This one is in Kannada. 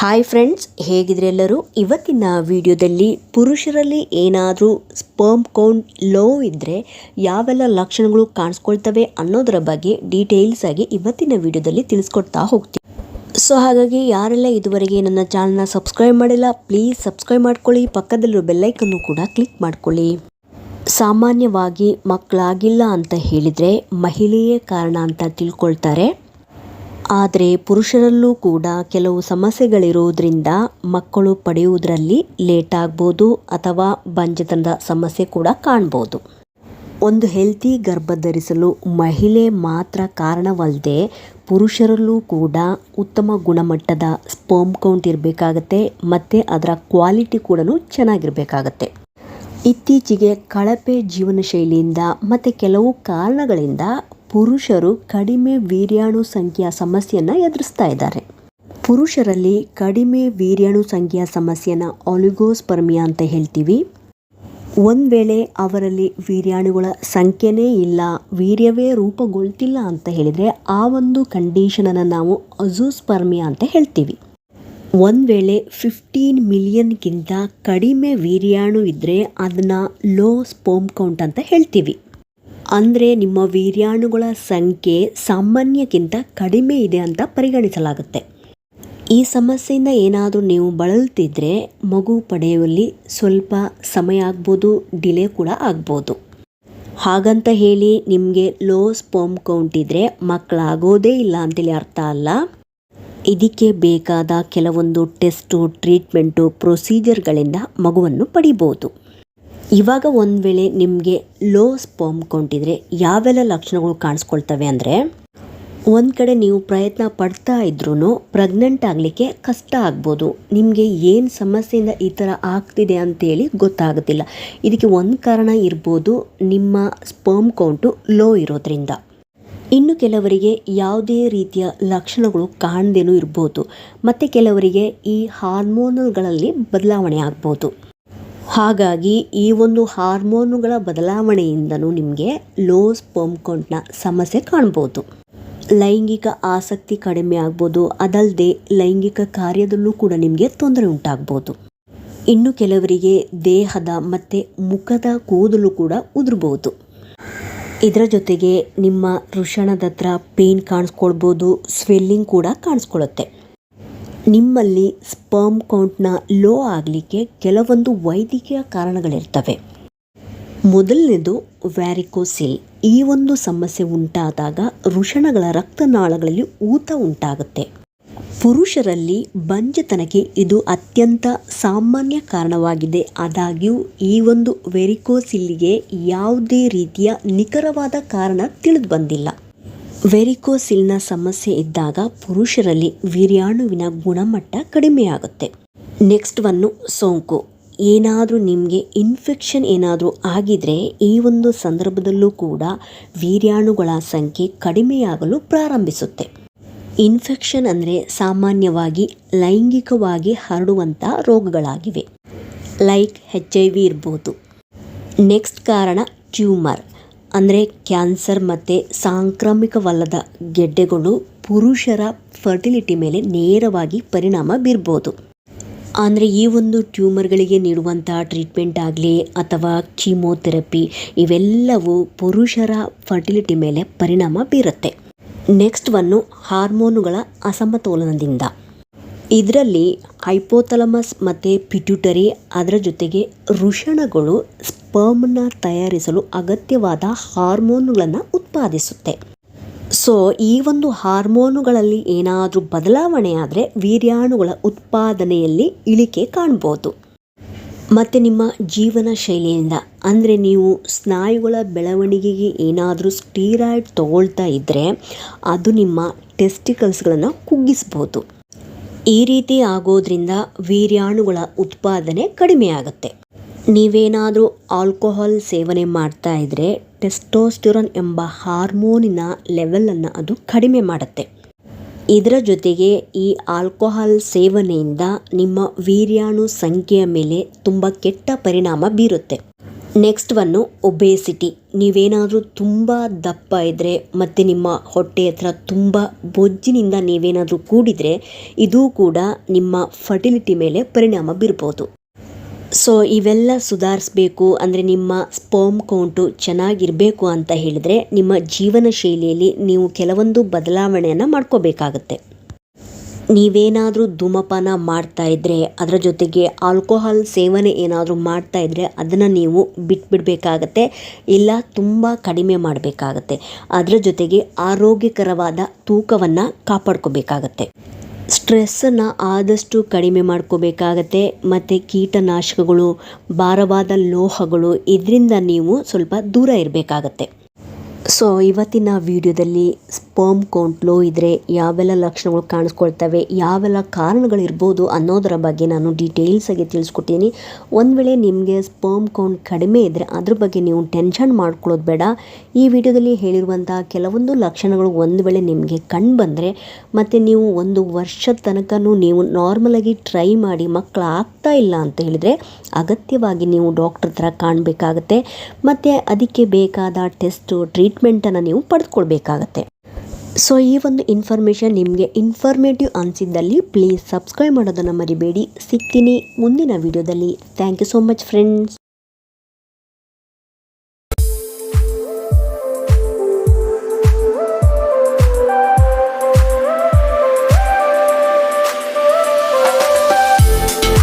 ಹಾಯ್ ಫ್ರೆಂಡ್ಸ್ ಹೇಗಿದ್ರೆ ಎಲ್ಲರೂ? ಇವತ್ತಿನ ವಿಡಿಯೋದಲ್ಲಿ ಪುರುಷರಲ್ಲಿ ಏನಾದರೂ ಸ್ಪರ್ಮ್ ಕೌಂಟ್ ಲೋ ಇದ್ದರೆ ಯಾವೆಲ್ಲ ಲಕ್ಷಣಗಳು ಕಾಣಿಸ್ಕೊಳ್ತವೆ ಅನ್ನೋದರ ಬಗ್ಗೆ ಡೀಟೇಲ್ಸ್ ಆಗಿ ಇವತ್ತಿನ ವಿಡಿಯೋದಲ್ಲಿ ತಿಳಿಸ್ಕೊಡ್ತಾ ಹೋಗ್ತೀವಿ ಸೊ ಹಾಗಾಗಿ ಯಾರೆಲ್ಲ ಇದುವರೆಗೆ ನನ್ನ ಚಾನಲ್ನ ಸಬ್ಸ್ಕ್ರೈಬ್ ಮಾಡಿಲ್ಲ ಪ್ಲೀಸ್ ಸಬ್ಸ್ಕ್ರೈಬ್ ಮಾಡ್ಕೊಳ್ಳಿ. ಪಕ್ಕದಲ್ಲಿರೋ ಬೆಲ್ಲೈಕನ್ನು ಕೂಡ ಕ್ಲಿಕ್ ಮಾಡ್ಕೊಳ್ಳಿ. ಸಾಮಾನ್ಯವಾಗಿ ಮಕ್ಕಳಾಗಿಲ್ಲ ಅಂತ ಹೇಳಿದರೆ ಮಹಿಳೆಯೇ ಕಾರಣ ಅಂತ ತಿಳ್ಕೊಳ್ತಾರೆ. ಆದರೆ ಪುರುಷರಲ್ಲೂ ಕೂಡ ಕೆಲವು ಸಮಸ್ಯೆಗಳಿರೋದ್ರಿಂದ ಮಕ್ಕಳು ಪಡೆಯುವುದರಲ್ಲಿ ಲೇಟ್ ಆಗ್ಬೋದು ಅಥವಾ ಬಂಜತನದ ಸಮಸ್ಯೆ ಕೂಡ ಕಾಣ್ಬೋದು. ಒಂದು ಹೆಲ್ತಿ ಗರ್ಭ ಧರಿಸಲು ಮಹಿಳೆ ಮಾತ್ರ ಕಾರಣವಲ್ಲದೆ ಪುರುಷರಲ್ಲೂ ಕೂಡ ಉತ್ತಮ ಗುಣಮಟ್ಟದ ಸ್ಪರ್ಮ್ ಕೌಂಟ್ ಇರಬೇಕಾಗತ್ತೆ ಮತ್ತು ಅದರ ಕ್ವಾಲಿಟಿ ಕೂಡ ಚೆನ್ನಾಗಿರಬೇಕಾಗತ್ತೆ. ಇತ್ತೀಚೆಗೆ ಕಳಪೆ ಜೀವನ ಶೈಲಿಯಿಂದ ಮತ್ತು ಕೆಲವು ಕಾರಣಗಳಿಂದ ಪುರುಷರು ಕಡಿಮೆ ವೀರ್ಯಾಣು ಸಂಖ್ಯಾ ಸಮಸ್ಯೆಯನ್ನು ಎದುರಿಸ್ತಾ ಇದ್ದಾರೆ. ಪುರುಷರಲ್ಲಿ ಕಡಿಮೆ ವೀರ್ಯಾಣು ಸಂಖ್ಯಾ ಸಮಸ್ಯೆಯನ್ನು ಆಲಿಗೋಸ್ಪರ್ಮಿಯಾ ಅಂತ ಹೇಳ್ತೀವಿ. ಒಂದು ವೇಳೆ ಅವರಲ್ಲಿ ವೀರ್ಯಾಣುಗಳ ಸಂಖ್ಯೆನೇ ಇಲ್ಲ, ವೀರ್ಯವೇ ರೂಪುಗೊಳ್ತಿಲ್ಲ ಅಂತ ಹೇಳಿದರೆ ಆ ಒಂದು ಕಂಡೀಷನನ್ನು ನಾವು ಅಜೂಸ್ಪರ್ಮಿಯಾ ಅಂತ ಹೇಳ್ತೀವಿ. ಒಂದು ವೇಳೆ ಫಿಫ್ಟೀನ್ ಮಿಲಿಯನ್ಗಿಂತ ಕಡಿಮೆ ವೀರ್ಯಾಣು ಇದ್ದರೆ ಅದನ್ನು ಲೋ ಸ್ಪೋಮ್ ಕೌಂಟ್ ಅಂತ ಹೇಳ್ತೀವಿ. ಅಂದರೆ ನಿಮ್ಮ ವೀರ್ಯಾಣುಗಳ ಸಂಖ್ಯೆ ಸಾಮಾನ್ಯಕ್ಕಿಂತ ಕಡಿಮೆ ಇದೆ ಅಂತ ಪರಿಗಣಿಸಲಾಗುತ್ತೆ. ಈ ಸಮಸ್ಯೆಯಿಂದ ಏನಾದರೂ ನೀವು ಬಳಲ್ತಿದ್ರೆ ಮಗು ಪಡೆಯುವಲ್ಲಿ ಸ್ವಲ್ಪ ಸಮಯ ಆಗ್ಬೋದು, ಡಿಲೇ ಕೂಡ ಆಗ್ಬೋದು. ಹಾಗಂತ ಹೇಳಿ ನಿಮಗೆ ಲೋ ಸ್ಪೋಮ್ ಕೌಂಟ್ ಇದ್ದರೆ ಮಕ್ಕಳಾಗೋದೇ ಇಲ್ಲ ಅಂತೇಳಿ ಅರ್ಥ ಅಲ್ಲ. ಇದಕ್ಕೆ ಬೇಕಾದ ಕೆಲವೊಂದು ಟೆಸ್ಟು, ಟ್ರೀಟ್ಮೆಂಟು, ಪ್ರೊಸೀಜರ್ಗಳಿಂದ ಮಗುವನ್ನು ಪಡಿಬೋದು. ಇವಾಗ ಒಂದು ವೇಳೆ ನಿಮಗೆ ಲೋ ಸ್ಪರ್ಮ್ ಕೌಂಟ್ ಇದ್ದರೆ ಯಾವೆಲ್ಲ ಲಕ್ಷಣಗಳು ಕಾಣಿಸ್ಕೊಳ್ತವೆ ಅಂದರೆ, ಒಂದು ಕಡೆ ನೀವು ಪ್ರಯತ್ನ ಪಡ್ತಾ ಇದ್ರೂ ಪ್ರೆಗ್ನೆಂಟ್ ಆಗಲಿಕ್ಕೆ ಕಷ್ಟ ಆಗ್ಬೋದು. ನಿಮಗೆ ಏನು ಸಮಸ್ಯೆಯಿಂದ ಈ ಥರ ಆಗ್ತಿದೆ ಅಂತೇಳಿ ಗೊತ್ತಾಗೋದಿಲ್ಲ. ಇದಕ್ಕೆ ಒಂದು ಕಾರಣ ಇರ್ಬೋದು ನಿಮ್ಮ ಸ್ಪರ್ಮ್ ಕೌಂಟು ಲೋ ಇರೋದ್ರಿಂದ. ಇನ್ನು ಕೆಲವರಿಗೆ ಯಾವುದೇ ರೀತಿಯ ಲಕ್ಷಣಗಳು ಕಾಣದೇನೂ ಇರ್ಬೋದು. ಮತ್ತು ಕೆಲವರಿಗೆ ಈ ಹಾರ್ಮೋನಲ್ಗಳಲ್ಲಿ ಬದಲಾವಣೆ ಆಗ್ಬೋದು. ಹಾಗಾಗಿ ಈ ಒಂದು ಹಾರ್ಮೋನುಗಳ ಬದಲಾವಣೆಯಿಂದನೂ ನಿಮಗೆ ಲೋ ಸ್ಪರ್ಮ್ ಕೌಂಟ್ನ ಸಮಸ್ಯೆ ಕಾಣ್ಬೋದು. ಲೈಂಗಿಕ ಆಸಕ್ತಿ ಕಡಿಮೆ ಆಗ್ಬೋದು ಅದಲ್ಲದೆ ಲೈಂಗಿಕ ಕಾರ್ಯದಲ್ಲೂ ಕೂಡ ನಿಮಗೆ ತೊಂದರೆ ಉಂಟಾಗ್ಬೋದು. ಇನ್ನು ಕೆಲವರಿಗೆ ದೇಹದ ಮತ್ತು ಮುಖದ ಕೂದಲು ಕೂಡ ಉದುರ್ಬೋದು. ಇದರ ಜೊತೆಗೆ ನಿಮ್ಮ ವೃಷಣದತ್ರ ಪೇನ್ ಕಾಣಿಸ್ಕೊಳ್ಬೋದು, ಸ್ವೆಲ್ಲಿಂಗ್ ಕೂಡ ಕಾಣಿಸ್ಕೊಳ್ಳುತ್ತೆ. ನಿಮ್ಮಲ್ಲಿ ಸ್ಪರ್ಮ್ ಕೌಂಟ್ನ ಲೋ ಆಗಲಿಕ್ಕೆ ಕೆಲವೊಂದು ವೈದ್ಯಕೀಯ ಕಾರಣಗಳಿರ್ತವೆ. ಮೊದಲನೇದು ವ್ಯಾರಿಕೋಸಿಲ್. ಈ ಒಂದು ಸಮಸ್ಯೆ ಉಂಟಾದಾಗ ವೃಷಣಗಳ ರಕ್ತನಾಳಗಳಲ್ಲಿ ಊತ ಉಂಟಾಗುತ್ತೆ. ಪುರುಷರಲ್ಲಿ ಬಂಜತನಕ್ಕೆ ಇದು ಅತ್ಯಂತ ಸಾಮಾನ್ಯ ಕಾರಣವಾಗಿದೆ. ಆದಾಗ್ಯೂ ಈ ಒಂದು ವೆರಿಕೋಸಿಲ್ಲಿಗೆ ಯಾವುದೇ ರೀತಿಯ ನಿಖರವಾದ ಕಾರಣ ತಿಳಿದು ಬಂದಿಲ್ಲ. ವೆರಿಕೋಸಿಲ್ನ ಸಮಸ್ಯೆ ಇದ್ದಾಗ ಪುರುಷರಲ್ಲಿ ವೀರ್ಯಾಣುವಿನ ಗುಣಮಟ್ಟ ಕಡಿಮೆಯಾಗುತ್ತೆ. ನೆಕ್ಸ್ಟ್ ಒನ್ನು ಸೋಂಕು. ಏನಾದರೂ ನಿಮಗೆ ಇನ್ಫೆಕ್ಷನ್ ಏನಾದರೂ ಆಗಿದ್ರೆ ಈ ಒಂದು ಸಂದರ್ಭದಲ್ಲೂ ಕೂಡ ವೀರ್ಯಾಣುಗಳ ಸಂಖ್ಯೆ ಕಡಿಮೆಯಾಗಲು ಪ್ರಾರಂಭಿಸುತ್ತೆ. ಇನ್ಫೆಕ್ಷನ್ ಅಂದರೆ ಸಾಮಾನ್ಯವಾಗಿ ಲೈಂಗಿಕವಾಗಿ ಹರಡುವಂಥ ರೋಗಗಳಾಗಿವೆ. ಲೈಕ್ ಹೆಚ್ ಐ ವಿ ಇರ್ಬೋದು. ನೆಕ್ಸ್ಟ್ ಕಾರಣ, ಟ್ಯೂಮರ್. ಅಂದರೆ ಕ್ಯಾನ್ಸರ್ ಮತ್ತು ಸಾಂಕ್ರಾಮಿಕವಲ್ಲದ ಗೆಡ್ಡೆಗಳು ಪುರುಷರ ಫರ್ಟಿಲಿಟಿ ಮೇಲೆ ನೇರವಾಗಿ ಪರಿಣಾಮ ಬೀರ್ಬೋದು. ಅಂದರೆ ಈ ಒಂದು ಟ್ಯೂಮರ್ಗಳಿಗೆ ನೀಡುವಂಥ ಟ್ರೀಟ್ಮೆಂಟ್ ಆಗಲಿ ಅಥವಾ ಕೀಮೋಥೆರಪಿ ಇವೆಲ್ಲವೂ ಪುರುಷರ ಫರ್ಟಿಲಿಟಿ ಮೇಲೆ ಪರಿಣಾಮ ಬೀರುತ್ತೆ. ನೆಕ್ಸ್ಟ್ ಒನ್ನು ಹಾರ್ಮೋನುಗಳ ಅಸಮತೋಲನದಿಂದ. ಇದರಲ್ಲಿ ಹೈಪೋಥಲಮಸ್ ಮತ್ತು ಪಿಟ್ಯೂಟರಿ ಅದರ ಜೊತೆಗೆ ವೃಷಣಗಳು ಸ್ಪರ್ಮ್ನ ತಯಾರಿಸಲು ಅಗತ್ಯವಾದ ಹಾರ್ಮೋನುಗಳನ್ನು ಉತ್ಪಾದಿಸುತ್ತೆ. ಸೊ, ಈ ಒಂದು ಹಾರ್ಮೋನುಗಳಲ್ಲಿ ಏನಾದರೂ ಬದಲಾವಣೆ ಆದರೆ ವೀರ್ಯಾಣುಗಳ ಉತ್ಪಾದನೆಯಲ್ಲಿ ಇಳಿಕೆ ಕಾಣ್ಬೋದು. ಮತ್ತು ನಿಮ್ಮ ಜೀವನ ಶೈಲಿಯಿಂದ, ಅಂದರೆ ನೀವು ಸ್ನಾಯುಗಳ ಬೆಳವಣಿಗೆಗೆ ಏನಾದರೂ ಸ್ಟೀರಾಯ್ಡ್ ತಗೊಳ್ತಾ ಇದ್ದರೆ ಅದು ನಿಮ್ಮ ಟೆಸ್ಟಿಕಲ್ಸ್ಗಳನ್ನು ಕುಗ್ಗಿಸ್ಬೋದು. ಈ ರೀತಿ ಆಗೋದ್ರಿಂದ ವೀರ್ಯಾಣುಗಳ ಉತ್ಪಾದನೆ ಕಡಿಮೆ ಆಗುತ್ತೆ ನೀವೇನಾದರೂ ಆಲ್ಕೋಹಾಲ್ ಸೇವನೆ ಮಾಡ್ತಾ ಇದ್ದರೆ ಟೆಸ್ಟೋಸ್ಟಿರನ್ ಎಂಬ ಹಾರ್ಮೋನಿನ ಲೆವೆಲನ್ನು ಅದು ಕಡಿಮೆ ಮಾಡುತ್ತೆ. ಇದರ ಜೊತೆಗೆ ಈ ಆಲ್ಕೋಹಾಲ್ ಸೇವನೆಯಿಂದ ನಿಮ್ಮ ವೀರ್ಯಾಣು ಸಂಖ್ಯೆಯ ಮೇಲೆ ತುಂಬ ಕೆಟ್ಟ ಪರಿಣಾಮ ಬೀರುತ್ತೆ. ನೆಕ್ಸ್ಟ್ ಒನ್ನು ಒಬೇಸಿಟಿ. ನೀವೇನಾದರೂ ತುಂಬ ದಪ್ಪ ಇದ್ದರೆ ಮತ್ತು ನಿಮ್ಮ ಹೊಟ್ಟೆ ಹತ್ರ ತುಂಬ ಬೊಜ್ಜಿನಿಂದ ನೀವೇನಾದರೂ ಕೂಡಿದರೆ ಇದೂ ಕೂಡ ನಿಮ್ಮ ಫರ್ಟಿಲಿಟಿ ಮೇಲೆ ಪರಿಣಾಮ ಬೀರ್ಬೋದು. ಸೊ ಇವೆಲ್ಲ ಸುಧಾರಿಸ್ಬೇಕು ಅಂದರೆ ನಿಮ್ಮ ಸ್ಪರ್ಮ್ ಕೌಂಟು ಚೆನ್ನಾಗಿರಬೇಕು ಅಂತ ಹೇಳಿದರೆ ನಿಮ್ಮ ಜೀವನ ಶೈಲಿಯಲ್ಲಿ ನೀವು ಕೆಲವೊಂದು ಬದಲಾವಣೆಯನ್ನು ಮಾಡ್ಕೋಬೇಕಾಗತ್ತೆ. ನೀವೇನಾದರೂ ಧೂಮಪಾನ ಮಾಡ್ತಾ ಇದ್ದರೆ ಅದರ ಜೊತೆಗೆ ಆಲ್ಕೋಹಾಲ್ ಸೇವನೆ ಏನಾದರೂ ಮಾಡ್ತಾ ಇದ್ದರೆ ಅದನ್ನು ನೀವು ಬಿಟ್ಬಿಡಬೇಕಾಗತ್ತೆ, ಇಲ್ಲ ತುಂಬ ಕಡಿಮೆ ಮಾಡಬೇಕಾಗತ್ತೆ. ಅದರ ಜೊತೆಗೆ ಆರೋಗ್ಯಕರವಾದ ತೂಕವನ್ನು ಕಾಪಾಡ್ಕೋಬೇಕಾಗತ್ತೆ. ಸ್ಟ್ರೆಸ್ಸನ್ನು ಆದಷ್ಟು ಕಡಿಮೆ ಮಾಡ್ಕೋಬೇಕಾಗತ್ತೆ, ಮತ್ತು ಕೀಟನಾಶಕಗಳು, ಭಾರವಾದ ಲೋಹಗಳು, ಇದರಿಂದ ನೀವು ಸ್ವಲ್ಪ ದೂರ ಇರಬೇಕಾಗತ್ತೆ. ಸೊ ಇವತ್ತಿನ ವಿಡಿಯೋದಲ್ಲಿ ಸ್ಪರ್ಮ್ ಕೌಂಟ್ ಲೋ ಇದ್ದರೆ ಯಾವೆಲ್ಲ ಲಕ್ಷಣಗಳು ಕಾಣಿಸ್ಕೊಳ್ತವೆ, ಯಾವೆಲ್ಲ ಕಾರಣಗಳಿರ್ಬೋದು ಅನ್ನೋದರ ಬಗ್ಗೆ ನಾನು ಡೀಟೇಲ್ಸಾಗಿ ತಿಳಿಸ್ಕೊಟ್ಟಿದ್ದೀನಿ ಒಂದು ವೇಳೆ ನಿಮಗೆ ಸ್ಪರ್ಮ್ ಕೌಂಟ್ ಕಡಿಮೆ ಇದ್ದರೆ ಅದ್ರ ಬಗ್ಗೆ ನೀವು ಟೆನ್ಷನ್ ಮಾಡ್ಕೊಳ್ಳೋದು ಬೇಡ. ಈ ವಿಡಿಯೋದಲ್ಲಿ ಹೇಳಿರುವಂಥ ಕೆಲವೊಂದು ಲಕ್ಷಣಗಳು ಒಂದು ವೇಳೆ ನಿಮಗೆ ಕಂಡು ಬಂದರೆ, ಮತ್ತು ನೀವು ಒಂದು ವರ್ಷದ ತನಕ ನೀವು ನಾರ್ಮಲಾಗಿ ಟ್ರೈ ಮಾಡಿ ಮಕ್ಕಳು ಆಗ್ತಾ ಇಲ್ಲ ಅಂತ ಹೇಳಿದರೆ ಅಗತ್ಯವಾಗಿ ನೀವು ಡಾಕ್ಟರ್ ಹತ್ರ ಕಾಣಬೇಕಾಗತ್ತೆ. ಮತ್ತು ಅದಕ್ಕೆ ಬೇಕಾದ ಟೆಸ್ಟು ಟ್ರೀಟ್ಮೆಂಟನ್ನು ನೀವು ಪಡೆದುಕೊಳ್ಬೇಕಾಗತ್ತೆ. ಸೊ ಈ ಒಂದು ಇನ್ಫಾರ್ಮೇಷನ್ ನಿಮಗೆ ಇನ್ಫಾರ್ಮೇಟಿವ್ ಅನಿಸಿದ್ದಲ್ಲಿ ಪ್ಲೀಸ್ ಸಬ್ಸ್ಕ್ರೈಬ್ ಮಾಡೋದನ್ನು ಮರಿಬೇಡಿ. ಸಿಗ್ತೀನಿ ಮುಂದಿನ ವಿಡಿಯೋದಲ್ಲಿ thank you so much friends